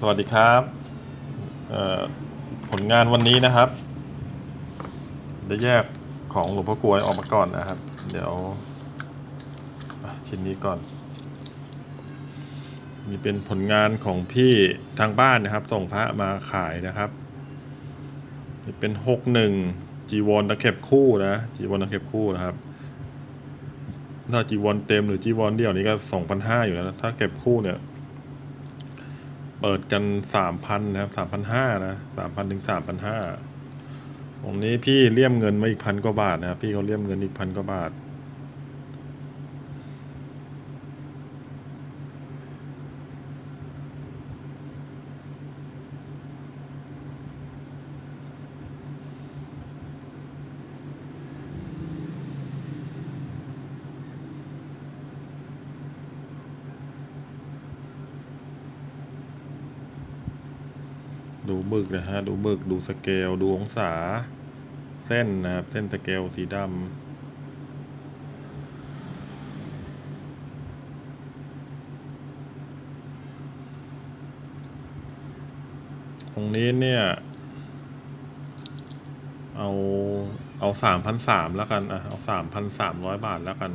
สวัสดีครับผลงานวันนี้นะครับจะแยกของหลวงพ่อกลวยออกมาก่อนนะครับ เดี๋ยวชิ้นนี้ก่อน มีเป็นผลงานของพี่ทางบ้านนะครับ ส่งพระมาขายนะครับนี่เป็นหกหนึ่งจีวรตะเข็บคู่นะจีวรตะเข็บคู่นะครับถ้าจีวรเต็มหรือจีวรเดี่ยวนี้ก็สองพันห้าอยู่แล้วนะถ้าเก็บคู่เนี่ย เปิดกันสามพันนะครับสามพันห้านะสามพันถึงสามพันห้าตรงนี้พี่เลี่ยมเงินมาอีกพันกว่าบาทนะครับพี่เขาเลี่ยมเงินอีกพันกว่าบาท ดูบึกนะฮะ ดูบึก ดูสเกล ดูองศา เส้นนะครับ เส้นสเกลสีดำตรงนี้เนี่ย เอาเอาสามพันสามแล้วกันอะเอาสามพันสามร้อยบาทแล้วกัน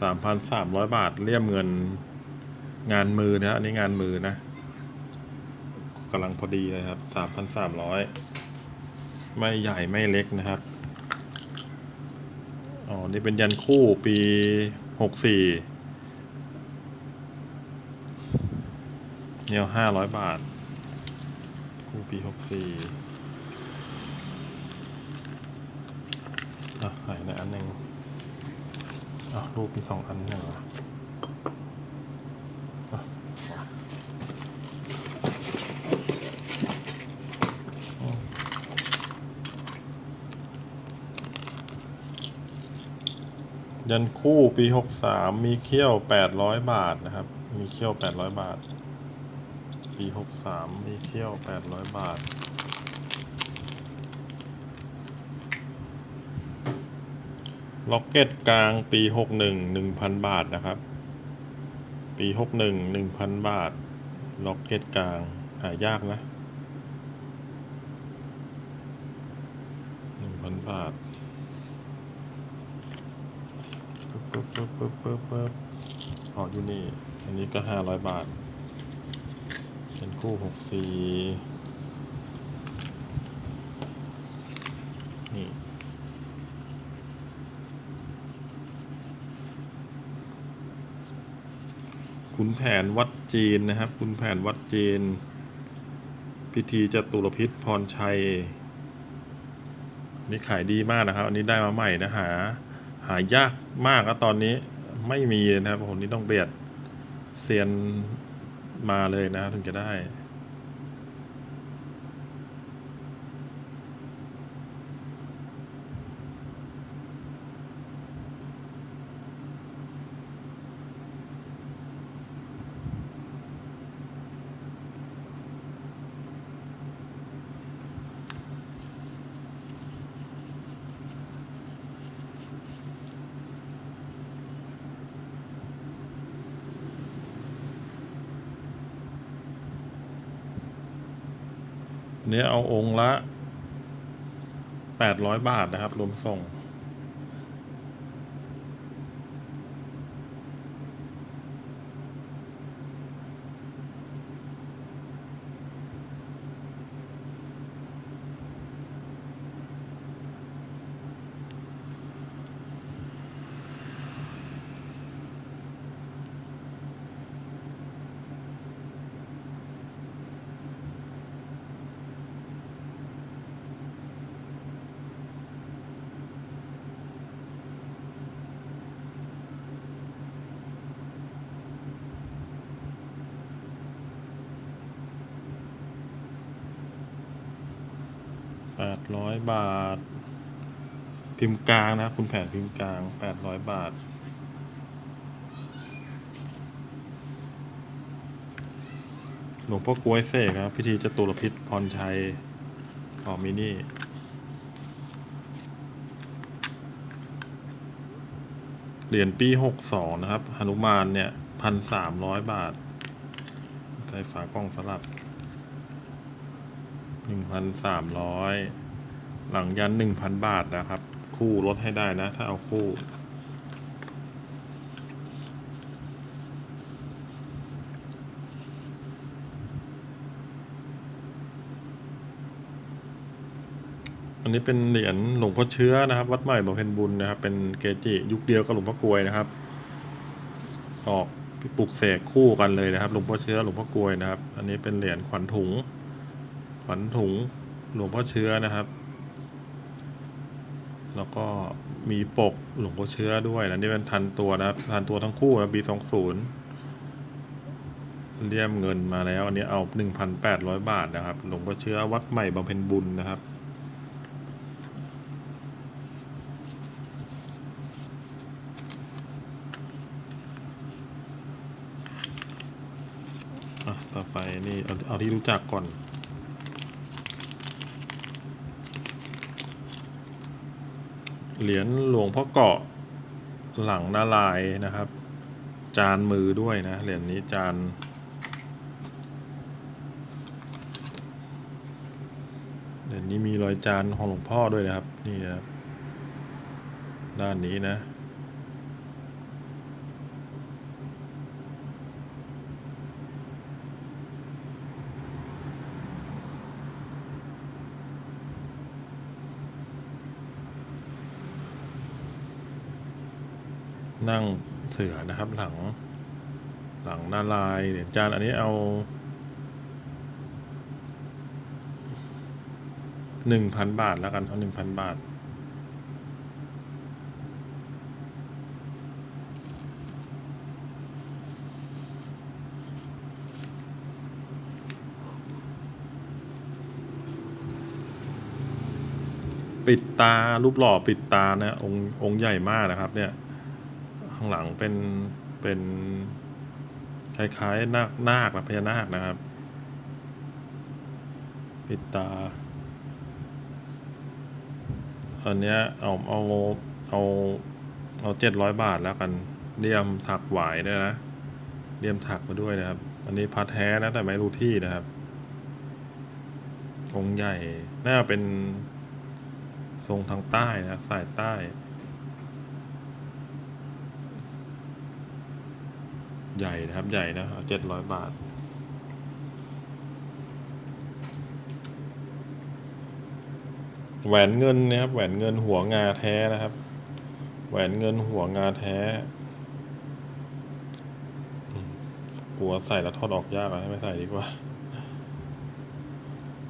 สามพันสามร้อยบาทเรียมเงินงานมือนะฮะอันนี้งานมือนะ กำลังพอดีเลยครับสามพันสามร้อยไม่ใหญ่ไม่เล็กนะครับ อ๋อ นี่เป็นยันคู่ปีหกสี่เนี่ยห้าร้อยบาท คู่ปีหกสี่อะหายในอันหนึ่งอะรูปมีสองอันหนึ่งเหรอ ยันคู่ปีหกสามมีเขี้ยวแปดร้อยบาทนะครับ มีเขี้ยวแปดร้อยบาท ปีหกสามมีเขี้ยวแปดร้อยบาทล็อกเก็ตกลางปีหกหนึ่งหนึ่งพันบาทนะครับ ปีหกหนึ่งหนึ่งพันบาท ล็อกเก็ตกลางหายากนะหนึ่งพันบาท ปึ๊บปึ๊บปึ๊บปึ๊บปึ๊บออกอยู่นี่ อันนี้ก็ห้าร้อยบาท เป็นคู่หกสี่นี่ขุนแผนวัดจีนนะครับขุนแผนวัดจีน พิธีจตุรพิษพรชัยนี่ขายดีมากนะครับ อันนี้ได้มาใหม่นะหา หายากมากแล้วตอนนี้ไม่มีนะครับผมนี่ต้องเบียดเซียนมาเลยนะ ถึงจะได้ อันนี้เอาองค์ละแปดร้อยบาทนะครับ รวมส่ง แปดร้อยบาท พิมพ์กลางนะคุณแผนพิมพ์กลางแปดร้อยบาท หลวงพ่อกล้วยเสกครับพิธีจตุรพิษพรชัยออมินี่เหรียญปีหกสองนะครับหนุมานเนี่ยพันสามร้อยบาทได้ฝากล้องสลับ หนึ่งพันสามร้อยหลังยันหนึ่งพันบาทนะครับ คู่ลดให้ได้นะ ถ้าเอาคู่อันนี้เป็นเหรียญหลวงพ่อเชื้อนะครับ วัดใหม่บำเพ็ญบุญนะครับ เป็นเกจิยุคเดียวกับหลวงพ่อกลวยนะครับ ออกปลุกเสกคู่กันเลยนะครับ หลวงพ่อเชื้อหลวงพ่อกลวยนะครับ อันนี้เป็นเหรียญขวัญถุง ขวัญถุงหลวงพ่อเชื้อนะครับ แล้วก็มีปกหลวงพ่อเชื้อด้วยนะนี่เป็นทันตัวนะครับ ทันตัวทั้งคู่นะปีสองศูนย์เลี่ยมเงินมาแล้ว อันนี้เอาหนึ่งพันแปดร้อยบาทนะครับ หลวงพ่อเชื้อวัดใหม่บำเพ็ญบุญนะครับอะต่อไปนี่เอาเอาที่รู้จักก่อน เหรียญหลวงพ่อเกาะหลังนาลายนะครับ จานมือด้วยนะ เหรียญนี้จาน เหรียญนี้มีรอยจานของหลวงพ่อด้วยนะครับ นี่นะครับ ด้านนี้นะ นั่งเสือนะครับ หลัง หลังนาลายเหรียญจานอันนี้เอาหนึ่งพันบาทแล้วกันเอาหนึ่งพันบาท ปิดตารูปหล่อปิดตานะองค์องค์ใหญ่มากนะครับเนี่ย ข้างหลังเป็นเป็นคล้ายๆนาคนาคนะพญานาคนะครับ ปิดตา อันเนี้ยเอาเอาเอาเอาเจ็ดร้อยบาทแล้วกันเลี่ยมถักหวายด้วยนะเลี่ยมถักมาด้วยนะครับ อันนี้พัดแท้นะแต่ไม่รู้ที่นะครับองใหญ่น่าเป็นทรงทางใต้นะสายใต้ ใหญ่นะครับใหญ่นะเจ็ดร้อยบาท แหวนเงินนะครับ แหวนเงินหัวงาแท้นะครับ แหวนเงินหัวงาแท้ กลัวใส่แล้วทอดออกยากอะให้ไม่ใส่ดีกว่า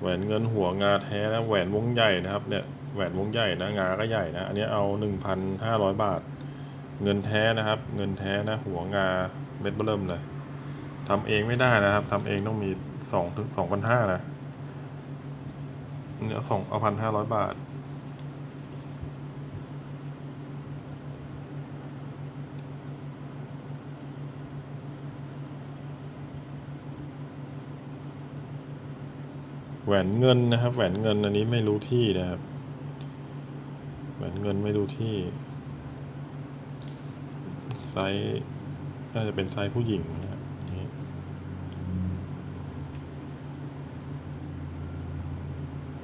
แหวนเงินหัวงาแท้นะแหวนวงใหญ่นะครับเนี่ยแหวนวงใหญ่นะงาก็ใหญ่นะ อันนี้เอาหนึ่งพันห้าร้อยบาท เงินแท้นะครับ เงินแท้นะ หัวงา เม็ดเบิ่มเลยทำเองไม่ได้นะครับทำเองต้องมีสองถึงสองพันห้านะเนี่ยสองเอาพันห้าร้อยบาท แหวนเงินนะครับ แหวนเงินอันนี้ไม่รู้ที่นะครับ แหวนเงินไม่รู้ที่ไซส์ น่าจะเป็นไซส์ผู้หญิงนะครับ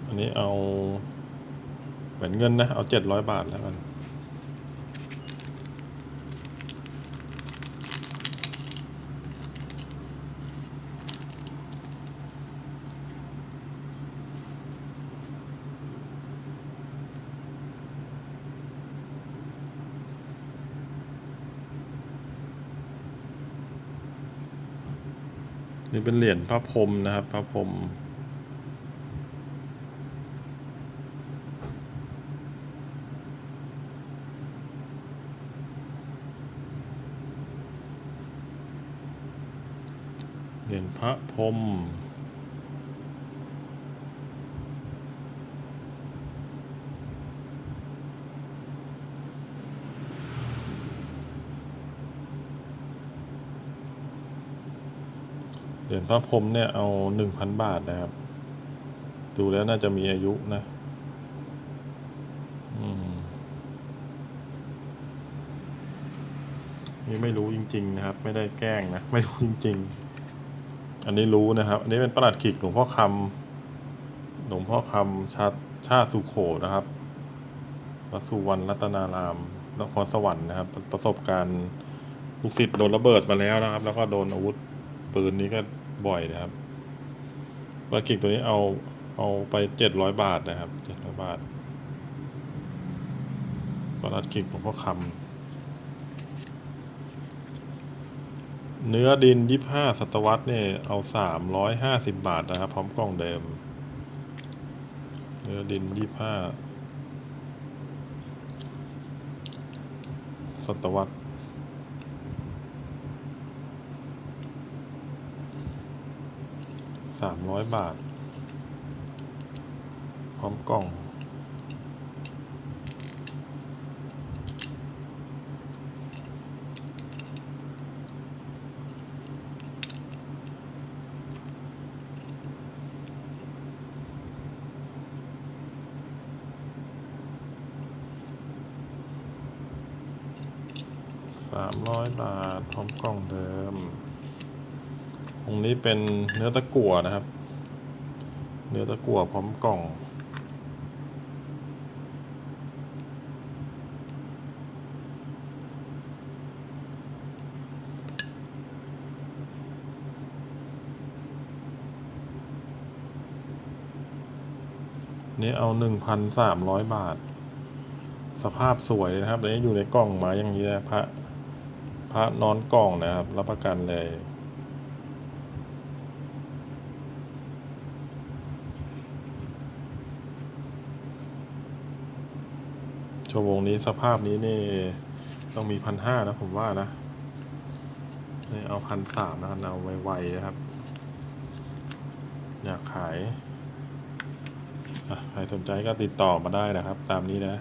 อันนี้เอาเหมือนเงินนะ เอาเจ็ดร้อยบาทแล้วกัน นี่เป็นเหรียญพระพรมนะครับ พระพรมเหรียญพระพรมเหรียญ พระพรมเนี่ยเอาหนึ่งพันบาทนะครับ ดูแล้วน่าจะมีอายุนะอืมนี่ไม่รู้จริง ๆ นะครับ ไม่ได้แกล้งนะ ไม่รู้จริง ๆ อันนี้รู้นะครับ อันนี้เป็นประหลัดขิกหลวงพ่อคำหลวงพ่อคำชาติชาติสุโขนะครับวัดสุวรรณรัตนารามนครสวรรค์นะครับ ประสบการณ์ลูกศิษย์โดนระเบิดมาแล้วนะครับ แล้วก็โดนอาวุธปืนนี้ก็ บ่อยนะครับประหลัดขิกตัวนี้เอาเอาไปเจ็ดร้อยบาทนะครับเจ็ดร้อยบาทประหลัดขิกหลวงพ่อคำเนื้อดินยี่ห้าศตวรรษเนี่ยเอาสามร้อยห้าสิบบาทนะครับพร้อมกล่องเดิม เนื้อดินยี่ห้าศตวรรษ สามร้อยบาท พร้อมกล่อง สามร้อยบาท พร้อมกล่องเดิม ตรงนี้เป็นเนื้อตะกั่วนะครับ เนื้อตะกั่วพร้อมกล่องนี่เอาหนึ่งพันสามร้อยบาท สภาพสวยเลยนะครับอันนี้อยู่ในกล่องมาอย่างนี้นะพระพระนอนกล่องนะครับ รับประกันเลย ชั่วโมงนี้สภาพนี้นี่ต้องมีพันห้านะผมว่านะนี่เอาพันสามนะเอาไวๆนะครับ อยากขายใครสนใจก็ติดต่อมาได้นะครับ ตามนี้นะ